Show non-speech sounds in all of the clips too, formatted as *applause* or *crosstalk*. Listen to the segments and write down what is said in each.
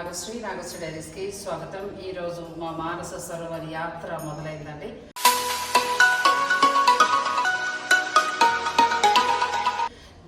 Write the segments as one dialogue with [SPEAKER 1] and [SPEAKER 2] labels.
[SPEAKER 1] నాగశ్రీ నాగశ్రీ డైరీస్కి స్వాగతం. ఈరోజు మా మానస సరోవర్ యాత్ర మొదలైందండి.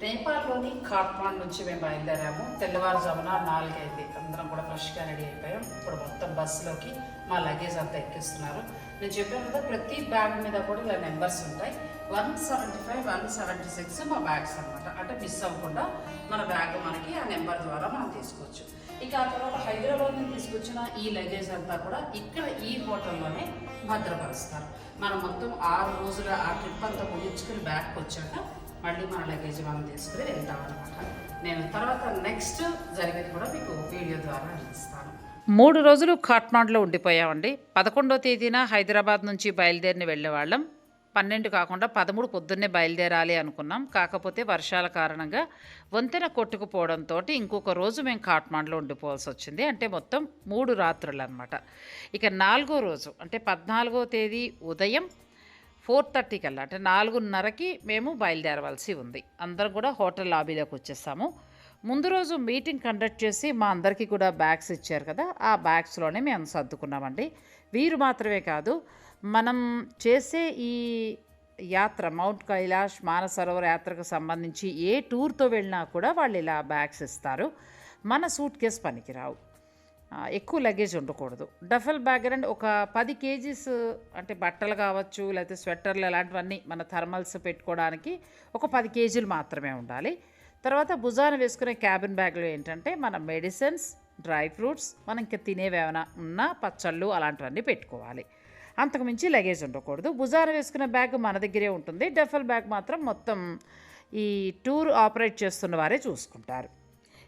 [SPEAKER 1] నేపాల్లోని కాట్మాండ్ నుంచి మేము బయలుదేరాము. తెల్లవారుజామున నాలుగైంది. అందరం కూడా ఫ్రెష్గా రెడీ అయిపోయాం. ఇప్పుడు మొత్తం బస్సులోకి మా లగేజ్ అంతా ఎక్కిస్తున్నారు. నేను చెప్పాను కదా ప్రతి బ్యాగ్ మీద కూడా ఇలా నెంబర్స్ ఉంటాయి. One seventy five one seventy six మా బ్యాగ్స్ అనమాట అంటే మిస్ అవ్వకుండా మన బ్యాగ్ మనకి ఆ నెంబర్ ద్వారా మనం తీసుకోవచ్చు. ఇక ఆ తర్వాత హైదరాబాద్ నుంచి తీసుకొచ్చిన ఈ లగేజ్ అంతా కూడా ఇక్కడ ఈ హోటల్లోనే భద్రపరుస్తారు. మనం మొత్తం ఆరు రోజుల ఆ ట్రిప్ అంతా ముగించుకుని బ్యాక్ వచ్చాక మళ్ళీ మన లగేజ్ మనం తీసుకుని వెళ్తాం అనమాట నేను తర్వాత నెక్స్ట్ జరిగేది కూడా మీకు వీడియో ద్వారా అందిస్తాను.
[SPEAKER 2] మూడు రోజులు ఖాట్మాండ్లో ఉండిపోయామండి. పదకొండో తేదీన హైదరాబాద్ నుంచి బయలుదేరిని వెళ్ళేవాళ్ళం. పన్నెండు కాకుండా పదమూడు పొద్దున్నే బయలుదేరాలి అనుకున్నాం. కాకపోతే వర్షాల కారణంగా వంతెన కొట్టుకుపోవడంతో ఇంకొక రోజు మేము కాట్మాండ్లో ఉండిపోవాల్సి వచ్చింది. అంటే మొత్తం మూడు రాత్రులు అనమాట ఇక నాలుగో రోజు అంటే పద్నాలుగో తేదీ ఉదయం ఫోర్ థర్టీ కల్లా అంటే నాలుగున్నరకి మేము బయలుదేరవలసి ఉంది. అందరం కూడా హోటల్ లాబీలోకి వచ్చేసాము. ముందు రోజు మీటింగ్ కండక్ట్ చేసి మా అందరికీ కూడా బ్యాగ్స్ ఇచ్చారు కదా ఆ బ్యాగ్స్లోనే మేము సర్దుకున్నామండి. వీరు మాత్రమే కాదు మనం చేసే ఈ యాత్ర మౌంట్ కైలాష్ మానసరోవర్ యాత్రకు సంబంధించి ఏ టూర్తో వెళ్ళినా కూడా వాళ్ళు ఇలా బ్యాగ్స్ ఇస్తారు. మన సూట్ కేస్ పనికిరావు. ఎక్కువ లగేజ్ ఉండకూడదు. డఫల్ బ్యాగ్ అండ్ ఒక పది కేజీస్ అంటే బట్టలు కావచ్చు లేకపోతే స్వెటర్లు అలాంటివన్నీ మన థర్మల్స్ పెట్టుకోవడానికి ఒక పది కేజీలు మాత్రమే ఉండాలి. తర్వాత భుజాన వేసుకునే క్యాబిన్ బ్యాగ్లో ఏంటంటే మన మెడిసిన్స్ డ్రై ఫ్రూట్స్ మనం ఇంకా తినేవి ఏమైనా ఉన్నా పచ్చళ్ళు అలాంటివన్నీ పెట్టుకోవాలి. అంతకుమించి లగేజ్ ఉండకూడదు. భుజాన వేసుకున్న బ్యాగ్ మన దగ్గరే ఉంటుంది. డఫల్ బ్యాగ్ మాత్రం మొత్తం ఈ టూర్ ఆపరేట్ చేస్తున్న వారే చూసుకుంటారు.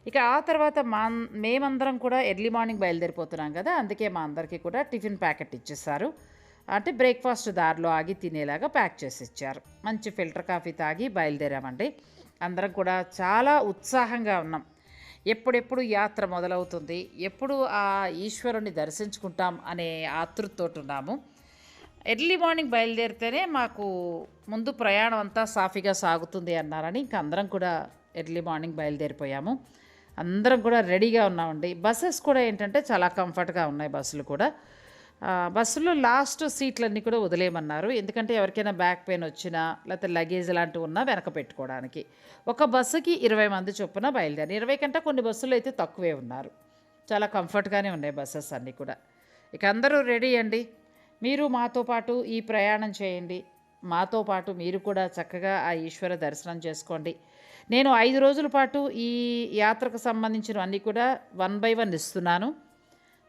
[SPEAKER 2] ఇక ఆ తర్వాత మా మేమందరం కూడా ఎర్లీ మార్నింగ్ బయలుదేరిపోతున్నాం కదా అందుకే మా అందరికీ కూడా టిఫిన్ ప్యాకెట్ ఇచ్చేసారు అంటే బ్రేక్ఫాస్ట్ దారిలో ఆగి తినేలాగా ప్యాక్ చేసి ఇచ్చారు. మంచి ఫిల్టర్ కాఫీ తాగి బయలుదేరామండి. అందరం కూడా చాలా ఉత్సాహంగా ఉన్నాం. ఎప్పుడెప్పుడు యాత్ర మొదలవుతుంది ఎప్పుడు ఆ ఈశ్వరుని దర్శించుకుంటాం అనే ఆతృతోటి ఉన్నాము. ఎర్లీ మార్నింగ్ బయలుదేరితేనే మాకు ముందు ప్రయాణం అంతా సాఫీగా సాగుతుంది అన్నారని ఇంక అందరం కూడా ఎర్లీ మార్నింగ్ బయలుదేరిపోయాము. అందరం కూడా రెడీగా ఉన్నామండి. బస్సెస్ కూడా ఏంటంటే చాలా కంఫర్ట్గా ఉన్నాయి బస్సులు కూడా. బస్సులో లాస్ట్ సీట్లన్నీ కూడా వదిలేయమన్నారు. ఎందుకంటే ఎవరికైనా బ్యాక్ పెయిన్ వచ్చినా లేకపోతే లగేజ్ లాంటివి ఉన్నా వెనక పెట్టుకోవడానికి. ఒక బస్సుకి ఇరవై మంది చొప్పున బయలుదేరి ఇరవై కంటే కొన్ని బస్సులు అయితే తక్కువే ఉన్నారు. చాలా కంఫర్ట్గానే ఉన్నాయి బస్సెస్ అన్నీ కూడా. ఇక అందరూ రెడీ అండి. మీరు మాతో పాటు ఈ ప్రయాణం చేయండి. మాతో పాటు మీరు కూడా చక్కగా ఆ ఈశ్వర దర్శనం చేసుకోండి. నేను ఐదు రోజుల పాటు ఈ యాత్రకు సంబంధించినవన్నీ కూడా వన్ బై వన్ ఇస్తున్నాను.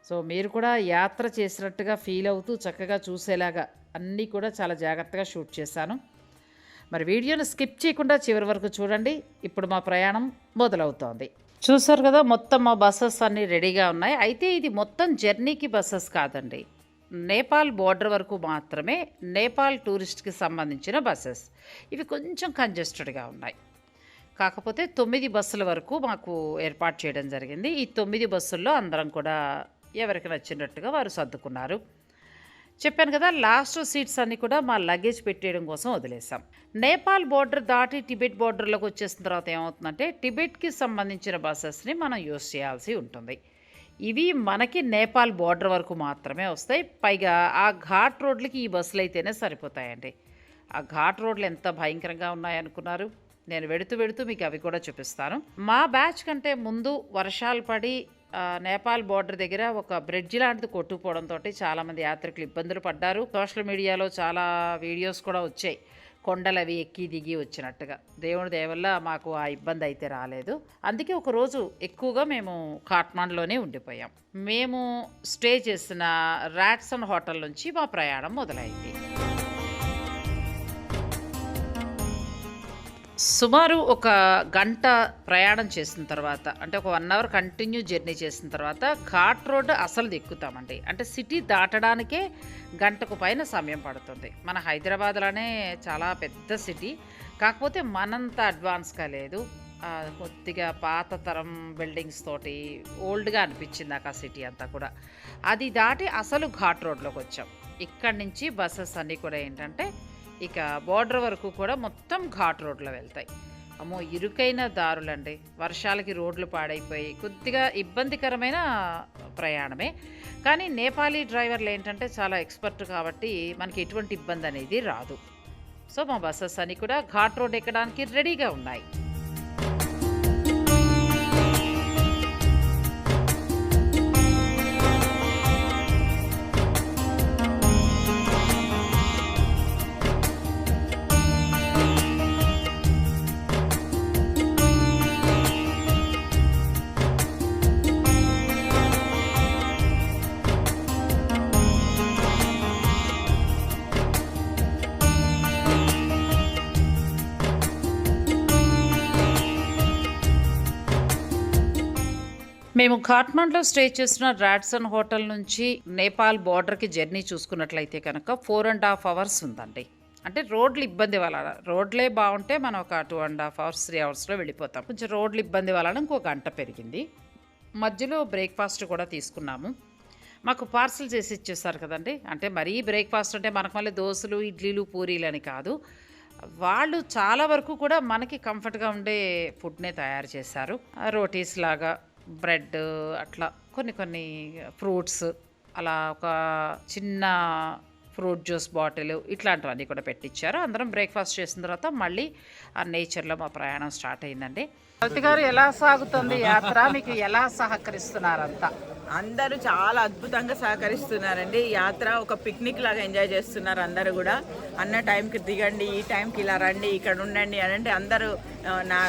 [SPEAKER 2] సో మీరు కూడా యాత్ర చేసినట్టుగా ఫీల్ అవుతూ చక్కగా చూసేలాగా అన్నీ కూడా చాలా జాగ్రత్తగా షూట్ చేశాను. మరి వీడియోను స్కిప్ చేయకుండా చివరి వరకు చూడండి. ఇప్పుడు మా ప్రయాణం మొదలవుతోంది. చూసారు కదా మొత్తం మా బస్సెస్ అన్నీ రెడీగా ఉన్నాయి. అయితే ఇది మొత్తం జర్నీకి బస్సెస్ కాదండి. నేపాల్ బోర్డర్ వరకు మాత్రమే నేపాల్ టూరిస్ట్కి సంబంధించిన బస్సెస్. ఇవి కొంచెం కంజెస్టెడ్గా ఉన్నాయి. కాకపోతే తొమ్మిది బస్సుల వరకు మాకు ఏర్పాటు చేయడం జరిగింది. ఈ తొమ్మిది బస్సుల్లో అందరం కూడా ఎవరికి నచ్చినట్టుగా వారు సర్దుకున్నారు. చెప్పాను కదా లాస్ట్ సీట్స్ అన్నీ కూడా మా లగేజ్ పెట్టేయడం కోసం వదిలేసాం నేపాల్ బోర్డర్ దాటి టిబెట్ బోర్డర్లోకి వచ్చేసిన తర్వాత ఏమవుతుందంటే టిబెట్కి సంబంధించిన బస్సెస్ని మనం యూస్ చేయాల్సి ఉంటుంది. ఇవి మనకి నేపాల్ బార్డర్ వరకు మాత్రమే వస్తాయి. పైగా ఆ ఘాట్ రోడ్లకి ఈ బస్సులు అయితేనే సరిపోతాయండి. ఆ ఘాట్ రోడ్లు ఎంత భయంకరంగా ఉన్నాయనుకున్నారు? నేను వెడుతూ వెడుతూ మీకు అవి కూడా చూపిస్తాను. మా బ్యాచ్ కంటే ముందు వర్షాలు పడి నేపాల్ బార్డర్ దగ్గర ఒక బ్రిడ్జ్ లాంటిది కొట్టుకుపోవడంతో చాలామంది యాత్రికులు ఇబ్బందులు పడ్డారు. సోషల్ మీడియాలో చాలా వీడియోస్ కూడా వచ్చాయి. కొండలవి ఎక్కి దిగి వచ్చినట్టుగా. దేవుని దేవల్ల మాకు ఆ ఇబ్బంది అయితే రాలేదు. అందుకే ఒకరోజు ఎక్కువగా మేము కాట్మాండ్లోనే ఉండిపోయాం. మేము స్టే చేసిన రాట్సన్ హోటల్ నుంచి మా ప్రయాణం మొదలైంది. సుమారు ఒక గంట ప్రయాణం చేసిన తర్వాత అంటే ఒక వన్ అవర్ కంటిన్యూ జర్నీ చేసిన తర్వాత ఘాట్ రోడ్ అసలు దిక్కుతామండి అంటే సిటీ దాటడానికే గంటకు పైన సమయం పడుతుంది. మన హైదరాబాద్లోనే చాలా పెద్ద సిటీ. కాకపోతే మనంత అడ్వాన్స్గా లేదు. కొద్దిగా పాత తరం బిల్డింగ్స్ తోటి ఓల్డ్గా అనిపించింది నాకు ఆ సిటీ అంతా కూడా. అది దాటి అసలు ఘాట్ రోడ్లోకి వచ్చాం. ఇక్కడి నుంచి బస్సెస్ అన్నీ కూడా ఏంటంటే ఇక బార్డర్ వరకు కూడా మొత్తం ఘాట్ రోడ్లో వెళ్తాయి. అమ్మో ఇరుకైన దారులండి. వర్షాలకి రోడ్లు పాడైపోయి కొద్దిగా ఇబ్బందికరమైన ప్రయాణమే. కానీ నేపాలీ డ్రైవర్లు ఏంటంటే చాలా ఎక్స్పర్ట్ కాబట్టి మనకి ఎటువంటి ఇబ్బంది అనేది రాదు. సో మా బస్సెస్ అని కూడా ఘాట్ రోడ్ ఎక్కడానికి రెడీగా ఉన్నాయి. మేము ఖాట్మండ్లో స్టే చేసిన రాడ్సన్ హోటల్ నుంచి నేపాల్ బార్డర్కి జర్నీ చూసుకున్నట్లయితే కనుక ఫోర్ అండ్ హాఫ్ అవర్స్ ఉందండి. అంటే రోడ్లు ఇబ్బంది వలన రోడ్లే బాగుంటే మనం ఒక two and half hours three అవర్స్లో వెళ్ళిపోతాం. కొంచెం రోడ్లు ఇబ్బంది వలన ఇంకో గంట పెరిగింది. మధ్యలో బ్రేక్ఫాస్ట్ కూడా తీసుకున్నాము. మాకు పార్సల్ చేసి ఇచ్చేస్తారు కదండి. అంటే మరీ బ్రేక్ఫాస్ట్ అంటే మనకు మళ్ళీ దోశలు ఇడ్లీలు పూరీలు అని కాదు. వాళ్ళు చాలా వరకు కూడా మనకి కంఫర్ట్గా ఉండే ఫుడ్నే తయారు చేశారు. రోటీస్ లాగా బ్రెడ్ అట్లా కొన్ని కొన్ని ఫ్రూట్స్ అలా ఒక చిన్న ఫ్రూట్ జ్యూస్ బాటిల్ ఇట్లాంటివన్నీ కూడా పెట్టించారు అందరం బ్రేక్ఫాస్ట్ చేసిన తర్వాత మళ్ళీ ఆ నేచర్లో మా ప్రయాణం స్టార్ట్ అయిందండి. కవిత గారు ఎలా సాగుతుంది యాత్ర? మీకు ఎలా సహకరిస్తున్నారంతా?
[SPEAKER 3] అందరూ చాలా అద్భుతంగా సహకరిస్తున్నారండి. యాత్ర ఒక పిక్నిక్ లాగా ఎంజాయ్ చేస్తున్నారు అందరూ కూడా. అన్న టైంకి దిగండి ఈ టైంకి ఇలా రండి ఇక్కడ ఉండండి అని అంటే అందరూ నా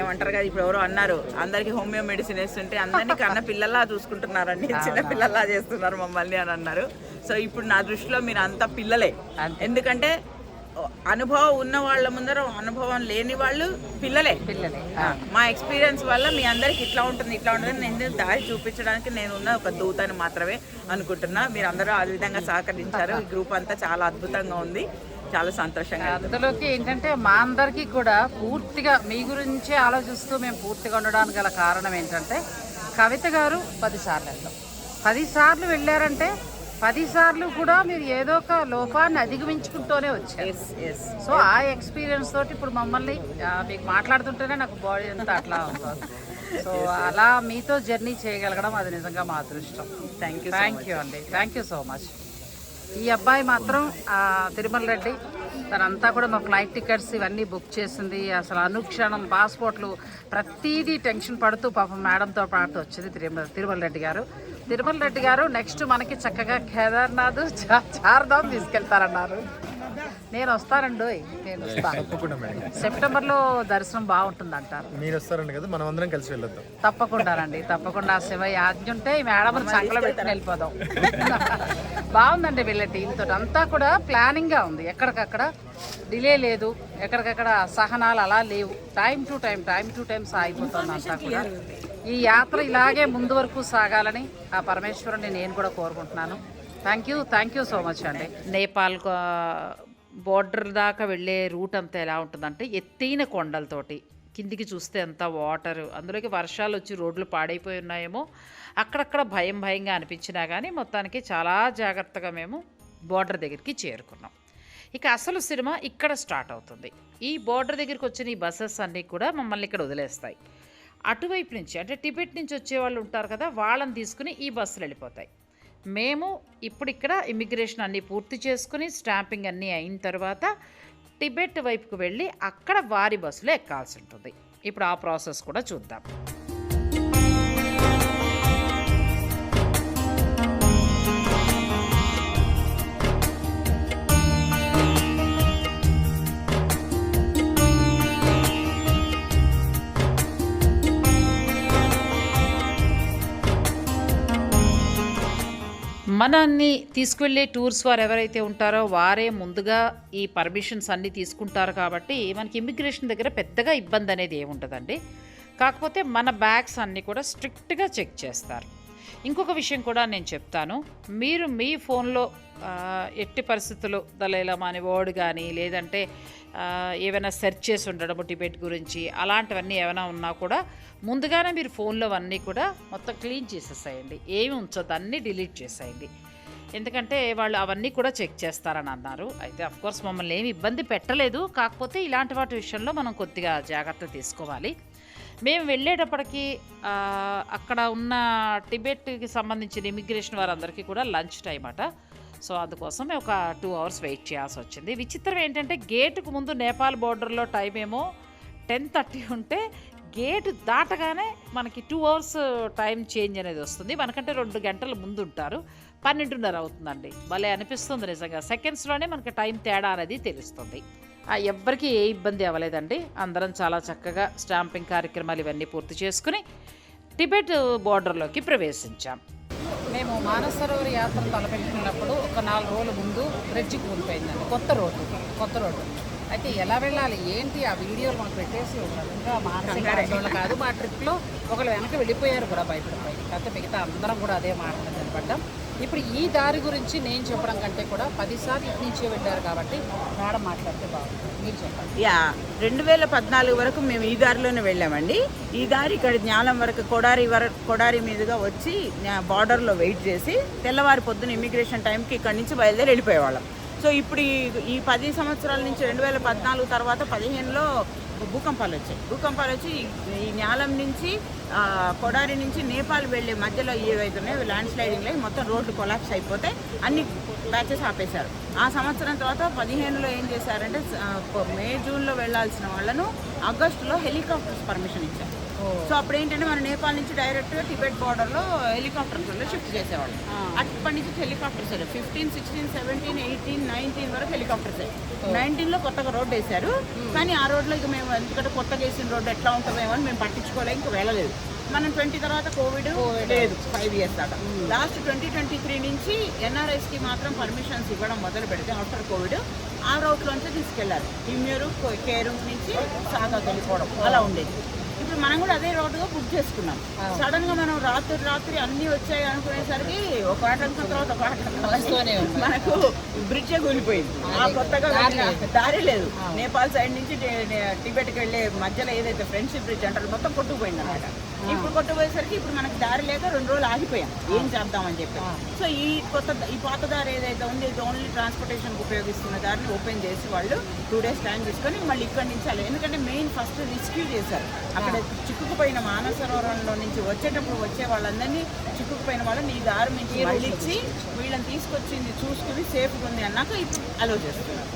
[SPEAKER 3] ఏమంటారు కదా ఇప్పుడు ఎవరో అన్నారు అందరికి హోమియో మెడిసిన్ వేస్తుంటే అందరినీ కన్న పిల్లల్లా చూసుకుంటున్నారండి. చిన్న పిల్లల్లా చేస్తున్నారు మమ్మల్ని అని అన్నారు. సో ఇప్పుడు నా దృష్టిలో మీరు అంతా పిల్లలే. ఎందుకంటే అనుభవం ఉన్న వాళ్ళ ముందర అనుభవం లేని వాళ్ళు పిల్లలే.
[SPEAKER 2] పిల్లలే.
[SPEAKER 3] మా ఎక్స్పీరియన్స్ వల్ల మీ అందరికి ఇట్లా ఉంటుంది ఇట్లా ఉంటుంది నేను దారి చూపించడానికి నేను ఉన్న ఒక దూతని మాత్రమే అనుకుంటున్నా. మీరు అందరూ ఆ విధంగా సహకరించారు. ఈ గ్రూప్ అంతా చాలా అద్భుతంగా ఉంది. చాలా సంతోషంగా.
[SPEAKER 2] అందులోకి ఏంటంటే మా అందరికీ కూడా పూర్తిగా మీ గురించే ఆలోచిస్తూ మేము పూర్తిగా ఉండడానికి గల కారణం ఏంటంటే కవిత గారు పదిసార్లు వెళ్ళాం పదిసార్లు వెళ్ళారంటే పదిసార్లు కూడా మీరు ఏదో ఒక లోపాన్ని అధిగమించుకుంటూనే వచ్చారు. సో ఆ ఎక్స్పీరియన్స్ తోటి ఇప్పుడు మమ్మల్ని మీకు మాట్లాడుతుంటేనే నాకు బాడీ అంతా అట్లా ఉంటుంది. సో అలా మీతో జర్నీ చేయగలగడం అది నిజంగా మా అదృష్టం.
[SPEAKER 3] You so
[SPEAKER 2] థ్యాంక్ యూ అండి. థ్యాంక్ యూ సో మచ్ ఈ అబ్బాయి మాత్రం తిరుమల రెడ్డి. తనంతా కూడా మా ఫ్లైట్ టికెట్స్ ఇవన్నీ బుక్ చేసింది. అసలు అనుక్షణం పాస్పోర్ట్లు ప్రతీదీ టెన్షన్ పడుతూ పాపం మేడంతో పాటు వచ్చింది తిరుమల తిరుమల రెడ్డి గారు. తిరుమల రెడ్డి గారు నెక్స్ట్ మనకి చక్కగా కేదార్నాథ్ చా- చార్ధామ్ తీసుకెళ్తారన్నారు. నేను వస్తానండి నేను వస్తాను
[SPEAKER 4] తప్పకుండా మేడం.
[SPEAKER 2] సెప్టెంబర్లో దర్శనం బాగుంటుంది అంటారు
[SPEAKER 4] మీరు వస్తారండి కదా మనం అందరం కలిసి వెళ్ళొద్దాం.
[SPEAKER 2] తప్పకుండా ఆ శివయ్య ఆజ్ఞ ఉంటే ఈ మేడం చక్కలో పెట్టుకుని వెళ్ళిపోదాం. బాగుందండి వీళ్ళ టీంతో అంతా కూడా ప్లానింగ్గా ఉంది. ఎక్కడికక్కడ డిలే లేదు. ఎక్కడికక్కడ సహనాలు అలా లేవు. Time to time time to time సాగిపోతుంది అంతా కూడా. ఈ యాత్ర ఇలాగే ముందు వరకు సాగాలని ఆ పరమేశ్వరుని నేను కూడా కోరుకుంటున్నాను. Thank you thank you so much అండి. నేపాల్ బోర్డర్ దాకా వెళ్ళే రూట్ అంతా ఎలా ఉంటుందంటే ఎత్తైన కొండలతోటి. కిందికి చూస్తే ఎంత వాటర్ అందులోకి వర్షాలు వచ్చి రోడ్లు పాడైపోయి ఉన్నాయేమో. అక్కడక్కడ భయం భయంగా అనిపించినా కానీ మొత్తానికి చాలా జాగ్రత్తగా మేము బోర్డర్ దగ్గరికి చేరుకున్నాం. ఇక అసలు సినిమా ఇక్కడ స్టార్ట్ అవుతుంది. ఈ బోర్డర్ దగ్గరికి వచ్చిన ఈ బస్సెస్ అన్నీ కూడా మమ్మల్ని ఇక్కడ వదిలేస్తాయి. అటువైపు నుంచి అంటే టిబెట్ నుంచి వచ్చే వాళ్ళు ఉంటారు కదా వాళ్ళని తీసుకుని ఈ బస్సులు వెళ్ళిపోతాయి. మేము ఇప్పుడు ఇక్కడ ఇమిగ్రేషన్ అన్నీ పూర్తి చేసుకుని స్టాంపింగ్ అన్నీ అయిన తర్వాత టిబెట్ వైపుకు వెళ్ళి అక్కడ వారి బస్సులో ఎక్కాల్సి ఉంటుంది. ఇప్పుడు ఆ ప్రాసెస్ కూడా చూద్దాం. మనల్ని తీసుకువెళ్ళే టూర్స్ వారు ఎవరైతే ఉంటారో వారే ముందుగా ఈ పర్మిషన్స్ అన్నీ తీసుకుంటారు కాబట్టి మనకి ఇమిగ్రేషన్ దగ్గర పెద్దగా ఇబ్బంది అనేది ఏముంటుందండి కాకపోతే మన బ్యాగ్స్ అన్నీ కూడా స్ట్రిక్ట్గా చెక్ చేస్తారు. ఇంకొక విషయం కూడా నేను చెప్తాను. మీరు మీ ఫోన్లో ఎట్టి పరిస్థితుల్లో దళైలమా అని వర్డ్ కానీ లేదంటే ఏమైనా ఏవైనా సెర్చ్ చేసి ఉండడము టిబెట్ గురించి అలాంటివన్నీ ఏమైనా ఉన్నా కూడా ముందుగానే మీరు ఫోన్లో అన్నీ కూడా మొత్తం క్లీన్ చేసేసేయండి. ఏమి ఉంచదు అన్నీ డిలీట్ చేసేయండి. ఎందుకంటే వాళ్ళు అవన్నీ కూడా చెక్ చేస్తారని అన్నారు. అయితే అఫ్కోర్స్ మమ్మల్ని ఏమి ఇబ్బంది పెట్టలేదు. కాకపోతే ఇలాంటి వాటి విషయంలో మనం కొద్దిగా జాగ్రత్త తీసుకోవాలి. మేము వెళ్ళేటప్పటికి అక్కడ ఉన్న టిబెట్కి సంబంధించిన ఇమిగ్రేషన్ వారందరికీ కూడా లంచ్ టైం అట. సో అందుకోసం ఒక టూ అవర్స్ వెయిట్ చేయాల్సి వచ్చింది. విచిత్రం ఏంటంటే గేటుకు ముందు నేపాల్ బోర్డర్లో టైం ఏమో టెన్ థర్టీ ఉంటే గేటు దాటగానే మనకి టూ అవర్స్ టైం చేంజ్ అనేది వస్తుంది. మనకంటే రెండు గంటల ముందు ఉంటారు పన్నెండున్నర అవుతుందండి. భలే అనిపిస్తుంది నిజంగా. సెకండ్స్లోనే మనకి టైం తేడా అనేది తెలుస్తుంది. ఎవ్వరికీ ఏ ఇబ్బంది అవ్వలేదండి. అందరం చాలా చక్కగా స్టాంపింగ్ కార్యక్రమాలు ఇవన్నీ పూర్తి చేసుకుని టిబెట్ బోర్డర్లోకి ప్రవేశించాం.
[SPEAKER 1] మేము మానసరోవర్ యాత్ర తలపెట్టినప్పుడు ఒక నాలుగు రోజుల ముందు బ్రిడ్జి కూలిపోయిందండి. కొత్త రోడ్డు కొత్త రోడ్డు. అయితే ఎలా వెళ్ళాలి ఏంటి ఆ వీడియోలు మనకు పెట్టేసి ఇంకా మానసిక ఆందోళన కాదు. మా ట్రిప్లో ఒకళ్ళు వెనక వెళ్ళిపోయారు కూడా భయపడిపోయి. కాకపోతే మిగతా అందరం కూడా అదే మాట నిలబడ్డాం. ఇప్పుడు ఈ దారి గురించి నేను చెప్పడం కంటే కూడా పదిసార్లు ఇటు నుంచే వెళ్ళారు కాబట్టి మేడం మాట్లాడితే బాగుంటుంది. మీరు చెప్పండి.
[SPEAKER 3] యా రెండు వేల పద్నాలుగు వరకు మేము ఈ దారిలోనే వెళ్ళామండి. ఈ దారి ఇక్కడ జ్ఞానం వరకు కొడారి వరకు కొడారి మీదుగా వచ్చి బార్డర్లో వెయిట్ చేసి తెల్లవారి పొద్దున ఇమిగ్రేషన్ టైంకి ఇక్కడ నుంచి బయలుదేరి వెళ్ళిపోయేవాళ్ళం. సో ఇప్పుడు ఈ ఈ పది సంవత్సరాల నుంచి రెండు వేల పద్నాలుగు తర్వాత పదిహేనులో భూకంపాలు వచ్చాయి. భూకంపాలు వచ్చి ఈ- న్యాలం నుంచి కొడారి నుంచి నేపాల్ వెళ్ళే మధ్యలో ఏవైతే ఉన్నాయో ల్యాండ్ అయ్యి మొత్తం రోడ్లు కొలాప్స్ అయిపోతే అన్ని బ్యాచెస్ ఆపేశారు. ఆ సంవత్సరం తర్వాత పదిహేనులో ఏం చేశారంటే మే జూన్లో వెళ్ళాల్సిన వాళ్ళను ఆగస్టులో హెలికాప్టర్స్ పర్మిషన్ ఇచ్చారు. సో అప్పుడు ఏంటంటే మన నేపాల్ నుంచి డైరెక్ట్ టిబెట్ బార్డర్లో హెలికాప్టర్స్లో షిఫ్ట్ చేసేవాళ్ళు. అప్పటి నుంచి helicopters fifteen sixteen seventeen eighteen nineteen వరకు హెలికాప్టర్స్ నైన్టీన్లో కొత్తగా రోడ్ వేశారు. కానీ ఆ రోడ్లో ఇక మేము ఎందుకంటే కొత్తగా వేసిన రోడ్డు ఎట్లా ఉంటుందేమో అని మేము పట్టించుకోలే ఇంకా వెళ్ళలేదు. మనం ట్వంటీ తర్వాత కోవిడ్ లేదు ఫైవ్ ఇయర్స్ దాకా. లాస్ట్ ట్వంటీ ట్వంటీ త్రీ నుంచి ఎన్ఆర్ఐస్కి మాత్రం పర్మిషన్స్ ఇవ్వడం మొదలు పెడితే ఆఫ్టర్ కోవిడ్ ఆ రౌట్లోంచే తీసుకెళ్ళారు. ఇమ్యూరు కేరు నుంచి సాగా వెళ్ళిపోవడం. అలా ఉండేది. మనం కూడా అదే రోడ్డుగా బుక్ చేసుకున్నాం. సడన్గా మనం రాత్రి రాత్రి అన్ని వచ్చాయి అనుకునేసరికి ఒక ఆటంకం తర్వాత ఒక
[SPEAKER 1] ఉంది.
[SPEAKER 3] మనకు బ్రిడ్జే కూలిపోయింది. ఆ కొత్తగా
[SPEAKER 1] దారి
[SPEAKER 3] లేదు. నేపాల్ సైడ్ నుంచి టిబెట్కి వెళ్ళే మధ్యలో ఏదైతే ఫ్రెండ్షిప్ బ్రిడ్జ్ అంటారు మొత్తం కొట్టుకుపోయింది అనమాట ఇప్పుడు కొట్టుకుపోయేసరికి ఇప్పుడు మనకి దారి లేక రెండు రోజులు ఆగిపోయాం. ఏం చేద్దామని చెప్పి. సో ఈ కొత్త ఈ పాత దారి ఏదైతే ఉంది ఇది ఓన్లీ ట్రాన్స్పోర్టేషన్ ఉపయోగిస్తున్న దారిని ఓపెన్ చేసి వాళ్ళు టూ డేస్ టైం తీసుకొని మళ్ళీ ఇక్కడి నుంచి అలా ఎందుకంటే మెయిన్ ఫస్ట్ రెస్క్యూ చేశారు. అక్కడ చిక్కుకుపోయిన మానసరోవరంలో నుంచి వచ్చేటప్పుడు వచ్చే వాళ్ళందరినీ చిక్కుకుపోయిన వాళ్ళని ఈ దారి నుంచి మళ్ళించి వీళ్ళని తీసుకొచ్చింది చూసుకుని సేఫ్గా ఉంది అన్నాక ఇప్పుడు అలో చేస్తున్నారు.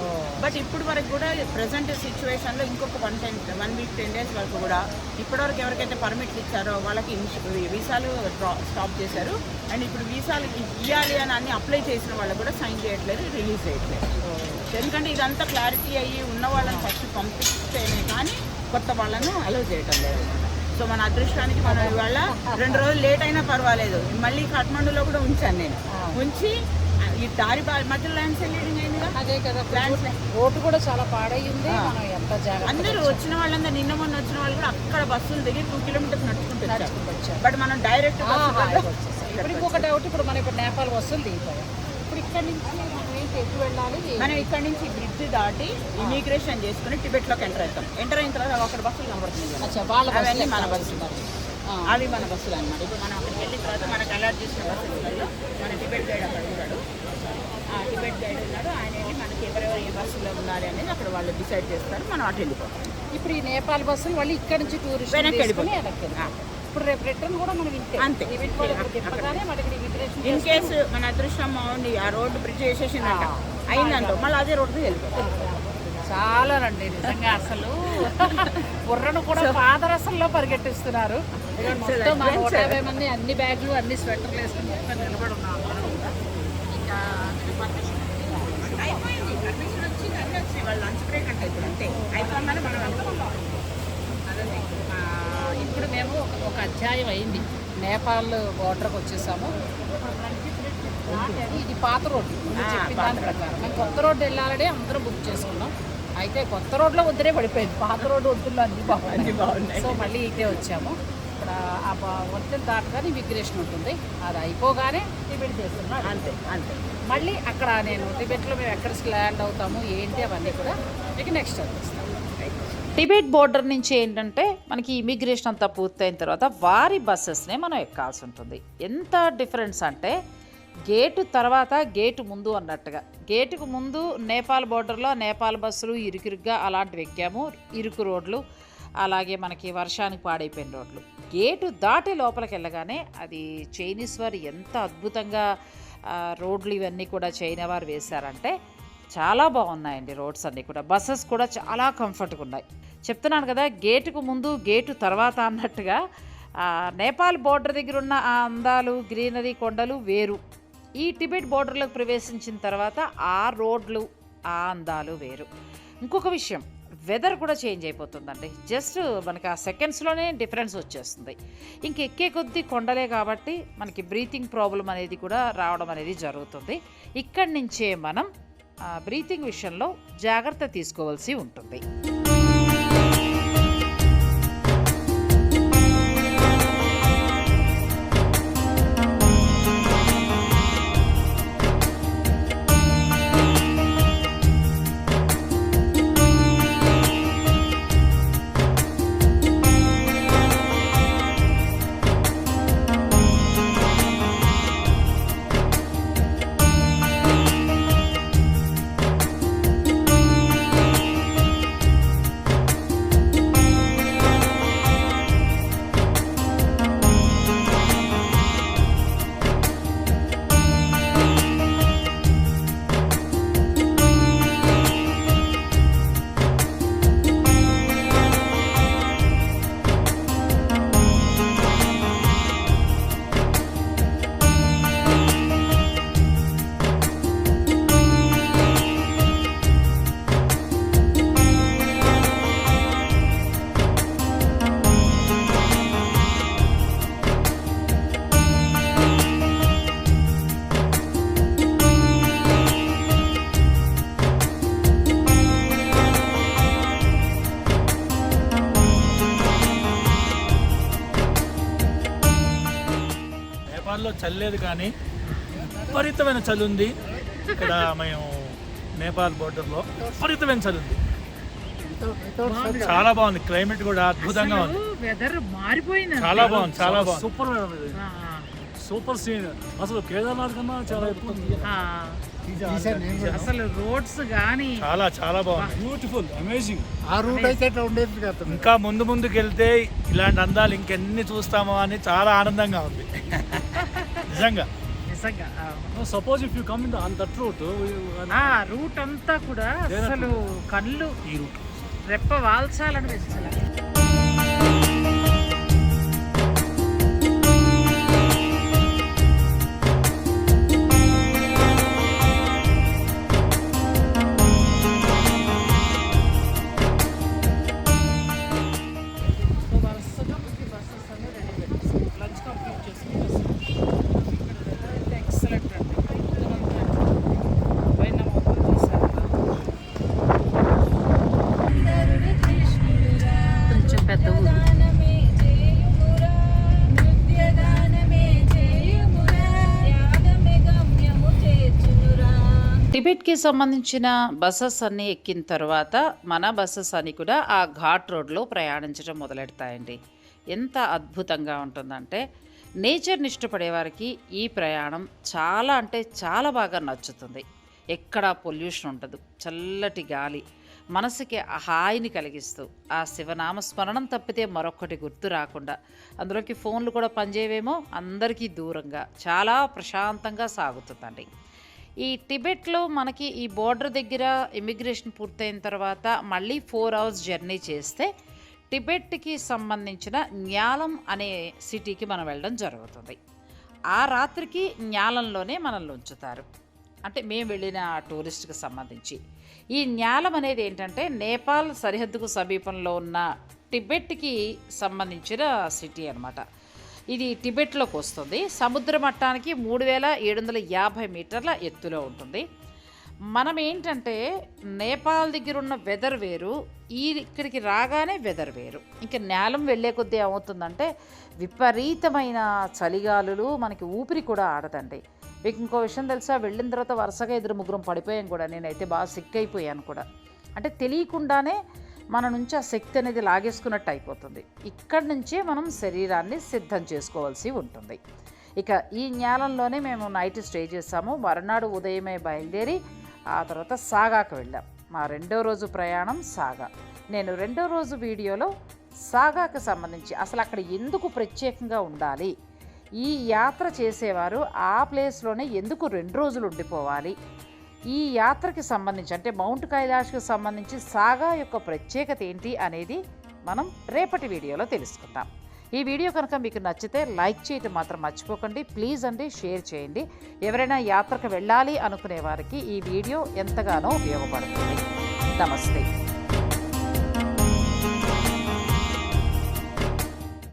[SPEAKER 3] బట్ ఇప్పుడు వరకు కూడా ప్రజెంట్ సిచ్యువేషన్లో ఇంకొక one ten one week ten days వరకు కూడా ఇప్పటివరకు ఎవరికైతే పర్మిట్లు ఇచ్చారో వాళ్ళకి వీసాలు స్టాప్ చేశారు. అండ్ ఇప్పుడు వీసాలు ఇవ్వాలి అని అన్ని అప్లై చేసిన వాళ్ళు కూడా సైన్ చేయట్లేదు రిలీజ్ చేయట్లేదు. ఎందుకంటే ఇదంతా క్లారిటీ అయ్యి ఉన్న వాళ్ళని ఫస్ట్ పంపిస్తేనే కానీ కొత్త వాళ్ళను అలో చేయటం లేదు. సో మన అదృష్టానికి మనం ఇవాళ రెండు రోజులు లేట్ అయినా పర్వాలేదు. మళ్ళీ కాఠ్మండూలో కూడా ఉంచాను నేను. ఉంచి ఈ దారి మధ్యలో ల్యాండ్ సెల్లింగ్ అయిందిగా
[SPEAKER 1] అదే కదా రోడ్డు కూడా చాలా పాడైంది మనం ఎంత జాగ్రత్త
[SPEAKER 3] అందరూ వచ్చిన వాళ్ళందరూ నిన్న మొన్న వచ్చిన వాళ్ళు కూడా అక్కడ బస్సులు దిగి టూ కిలోమీటర్స్ నడుచుకుంటూ
[SPEAKER 1] నడుచుకుంటూ
[SPEAKER 3] వచ్చారు.
[SPEAKER 1] వచ్చారు.
[SPEAKER 3] బట్ మనం డైరెక్ట్
[SPEAKER 1] ఇప్పుడు ఇంకొక డౌట్ ఇప్పుడు మనం ఇప్పుడు నేపాల్ వస్తువులు దిగిపోయాం ఇప్పుడు ఇక్కడ నుంచి మనం ఏంటి ఎటు వెళ్ళాలి?
[SPEAKER 3] మనం ఇక్కడ నుంచి బ్రిడ్జ్ దాటి ఇమిగ్రేషన్ చేసుకుని టిబెట్లోకి ఎంటర్ అవుతాం. ఎంటర్ అయిన తర్వాత అక్కడ బస్సులు కనబడుతుంది
[SPEAKER 1] వాళ్ళ
[SPEAKER 3] మన
[SPEAKER 1] బస్సులు
[SPEAKER 3] బస్సులు. అవి మన బస్సులు అన్నమాట. ఇప్పుడు మనం అక్కడికి వెళ్ళిన తర్వాత మనకు అలర్ట్ చేసిన బస్సులలో మన టిబెట్ గైడ్ అక్కడ ఉన్నాడు. ఆ టిబెట్ గైడ్ ఉన్నాడు. ఆయన వెళ్ళి మనకి ఎవరెవరు ఏ బస్సులో ఉండాలి అనేది అక్కడ వాళ్ళు డిసైడ్ చేస్తారు. మనం అటు వెళ్ళిపోతాం.
[SPEAKER 1] ఇప్పుడు ఈ నేపాల్ బస్సులు మళ్ళీ ఇక్కడ నుంచి టూరిస్ట్
[SPEAKER 3] వెనక్కి వెళ్ళిపోతాం.
[SPEAKER 1] ఇప్పుడు రేపు రిటర్న్ కూడా మనం ఇంతే.
[SPEAKER 3] అంతే. ఇన్ కేసు మన అదృష్టం బాగుండి ఆ రోడ్డు బ్రిడ్జ్ వేసేసిందంట అయిందంట. మళ్ళీ అదే రోడ్డు వెళ్ళిపోతాం.
[SPEAKER 1] చాలా రండి. నిజంగా అసలు బుర్రను కూడా పాదరసంలో పరిగెట్టిస్తున్నారు. మొత్తం మా నూట యాభై మంది అన్ని బ్యాగులు అన్ని స్వెటర్లు వేసుకుని చెప్పి నిలబడి ఉన్నాం. అందరం కూడా. ఇంకా
[SPEAKER 3] అయిపోయింది. పర్మిషన్ వచ్చింది అన్నీ వచ్చినాయి. వాళ్ళు లంచ్ బ్రేక్ అంటే ఇప్పుడు అంతే. అయిపోయిందని మనం వెళ్తాం
[SPEAKER 1] అదండి ఆ, ఇప్పుడు మేము ఒక- అధ్యాయం అయింది. నేపాల్ బోర్డర్కి వచ్చేసాము. ఇది పాత రోడ్డు. చెప్పిన దాని ప్రకారం. మేము కొత్త రోడ్డు వెళ్ళాలని అందరం బుక్ చేసుకున్నాం. అయితే కొత్త రోడ్లో వద్దునే పడిపోయింది. పాత రోడ్డు వద్దుల్లో అన్ని బాగున్నాయి. సో మళ్ళీ ఇటే వచ్చాము. ఇక్కడ ఆ వద్దులు దాటగానే ఇమిగ్రేషన్ ఉంటుంది. అది అయిపోగానే టిబెట్ చేస్తున్నాం
[SPEAKER 3] అంతే అంతే.
[SPEAKER 1] మళ్ళీ అక్కడ నేను టిబెట్లో మేము ఎక్కడ ల్యాండ్ అవుతాము ఏంటి అవన్నీ కూడా మీకు నెక్స్ట్ వచ్చేస్తాం
[SPEAKER 2] టిబెట్ బోర్డర్ నుంచి ఏంటంటే మనకి ఇమిగ్రేషన్ అంతా పూర్తయిన తర్వాత వారి బస్సెస్నే మనం ఎక్కాల్సి ఉంటుంది. ఎంత డిఫరెన్స్ అంటే గేటు తర్వాత గేటు ముందు అన్నట్టుగా. గేటుకు ముందు నేపాల్ బోర్డర్లో నేపాల్ బస్సులు ఇరుకిరుగ్గా అలాంటివి ఎక్కాము. ఇరుకు రోడ్లు అలాగే మనకి వర్షానికి పాడైపోయిన రోడ్లు. గేటు దాటి లోపలికి వెళ్ళగానే అది చైనీస్ వారు ఎంత అద్భుతంగా రోడ్లు ఇవన్నీ కూడా చైనా వారు వేశారంటే చాలా బాగున్నాయండి రోడ్స్ అన్నీ కూడా. బస్సెస్ కూడా చాలా కంఫర్ట్గా ఉన్నాయి. చెప్తున్నాను కదా గేటుకు ముందు గేటు తర్వాత అన్నట్టుగా నేపాల్ బోర్డర్ దగ్గర ఉన్న ఆ అందాలు గ్రీనరీ కొండలు వేరు. ఈ టిబెట్ బోర్డర్లోకి ప్రవేశించిన తర్వాత ఆ రోడ్లు ఆ అందాలు వేరు. ఇంకొక విషయం వెదర్ కూడా చేంజ్ అయిపోతుందండి. జస్ట్ మనకి ఆ సెకండ్స్లోనే డిఫరెన్స్ వచ్చేస్తుంది. ఇంక ఎక్కే కొద్దీ కొండలే కాబట్టి మనకి బ్రీతింగ్ ప్రాబ్లం అనేది కూడా రావడం అనేది జరుగుతుంది. ఇక్కడి నుంచే మనం బ్రీతింగ్ విషయంలో జాగ్రత్త తీసుకోవాల్సి ఉంటుంది.
[SPEAKER 5] లేదు కానీ విపరీతమైన చలి ఉంది ఇక్కడ మేము నేపాల్ బోర్డర్లో విపరీతమైన చలి ఉంది చాలా బాగుంది. క్లైమేట్ కూడా అద్భుతంగా ఉంది
[SPEAKER 2] వెదర్ మారిపోయింది
[SPEAKER 5] చాలా బాగుంది చాలా బాగుంది.
[SPEAKER 6] సూపర్ సూపర్ సీన్ అసలు కేదార్నాథ్ కన్నా చాలా ఎక్కువ
[SPEAKER 2] అసలు రోడ్స్ కానీ
[SPEAKER 5] చాలా చాలా బాగుంది.
[SPEAKER 6] బ్యూటిఫుల్ అమేజింగ్
[SPEAKER 4] ఆ రూట్ అయితే ఉండేది కదా
[SPEAKER 5] ఇంకా ముందు ముందుకు వెళ్తే ఇలాంటి అందాలు ఇంకెన్ని చూస్తామో అని చాలా ఆనందంగా ఉంది. *laughs* నిజంగా.
[SPEAKER 2] నిజంగా
[SPEAKER 6] suppose if you come in on that route
[SPEAKER 2] ఆ రూట్ అంతా కూడా అసలు కళ్ళు
[SPEAKER 5] ఈ రూట్
[SPEAKER 2] రెప్ప వాల్చాలని సంబంధించిన బస్సెస్ అన్నీ ఎక్కిన తర్వాత మన బస్సెస్ అన్ని కూడా ఆ ఘాట్ రోడ్లో ప్రయాణించడం మొదలెడతాయండి. ఎంత అద్భుతంగా ఉంటుందంటే నేచర్ని ఇష్టపడే వారికి ఈ ప్రయాణం చాలా అంటే చాలా బాగా నచ్చుతుంది. ఎక్కడ పొల్యూషన్ ఉండదు చల్లటి గాలి మనసుకి హాయిని కలిగిస్తూ ఆ శివనామ స్మరణం తప్పితే మరొకటి గుర్తు రాకుండా అందులోకి ఫోన్లు కూడా పనిచేయవేమో అందరికీ దూరంగా చాలా ప్రశాంతంగా సాగుతుందండి. ఈ టిబెట్లో మనకి ఈ బోర్డర్ దగ్గర ఇమిగ్రేషన్ పూర్తయిన తర్వాత మళ్ళీ ఫోర్ అవర్స్ జర్నీ చేస్తే టిబెట్కి సంబంధించిన న్యాలం అనే సిటీకి మనం వెళ్ళడం జరుగుతుంది. ఆ రాత్రికి న్యాలంలోనే మనల్ని ఉంచుతారు. అంటే మేము వెళ్ళిన టూరిస్ట్కి సంబంధించి. ఈ న్యాలం అనేది ఏంటంటే నేపాల్ సరిహద్దుకు సమీపంలో ఉన్న టిబెట్కి సంబంధించిన సిటీ అనమాట ఇది టిబెట్లోకి వస్తుంది. సముద్ర మట్టానికి మూడు వేల ఏడు వందల యాభై మీటర్ల ఎత్తులో ఉంటుంది. మనం ఏంటంటే నేపాల్ దగ్గర ఉన్న వెదర్ వేరు ఈ ఇక్కడికి రాగానే వెదర్ వేరు. ఇంకా నేలం వెళ్ళే కొద్దీ ఏమవుతుందంటే విపరీతమైన చలిగాలులు మనకి ఊపిరి కూడా ఆడదండి. మీకు ఇంకో విషయం తెలుసా? వెళ్ళిన తర్వాత వరుసగా ఇద్దరు ముగ్గురం పడిపోయాం కూడా. నేనైతే బాగా సిక్ అయిపోయాను కూడా. అంటే తెలియకుండానే మన నుంచి ఆ శక్తి అనేది లాగేసుకున్నట్టు అయిపోతుంది. ఇక్కడి నుంచే మనం శరీరాన్ని సిద్ధం చేసుకోవాల్సి ఉంటుంది. ఇక ఈ జ్ఞానంలోనే మేము నైట్ స్టే చేసాము మరునాడు ఉదయమే బయలుదేరి ఆ తర్వాత సాగాకు వెళ్ళాం. మా రెండో రోజు ప్రయాణం సాగా. నేను రెండో రోజు వీడియోలో సాగాకు సంబంధించి అసలు అక్కడ ఎందుకు ప్రత్యేకంగా ఉండాలి? ఈ యాత్ర చేసేవారు ఆ ప్లేస్లోనే ఎందుకు రెండు రోజులు ఉండిపోవాలి? ఈ యాత్రకి సంబంధించి అంటే మౌంట్ కైలాష్కి సంబంధించి సాగా యొక్క ప్రత్యేకత ఏంటి అనేది మనం రేపటి వీడియోలో తెలుసుకుందాం. ఈ వీడియో కనుక మీకు నచ్చితే లైక్ చేయటం మాత్రం మర్చిపోకండి. ప్లీజ్ అండి షేర్ చేయండి. ఎవరైనా యాత్రకు వెళ్ళాలి అనుకునే వారికి ఈ వీడియో ఎంతగానో ఉపయోగపడుతుంది. నమస్తే.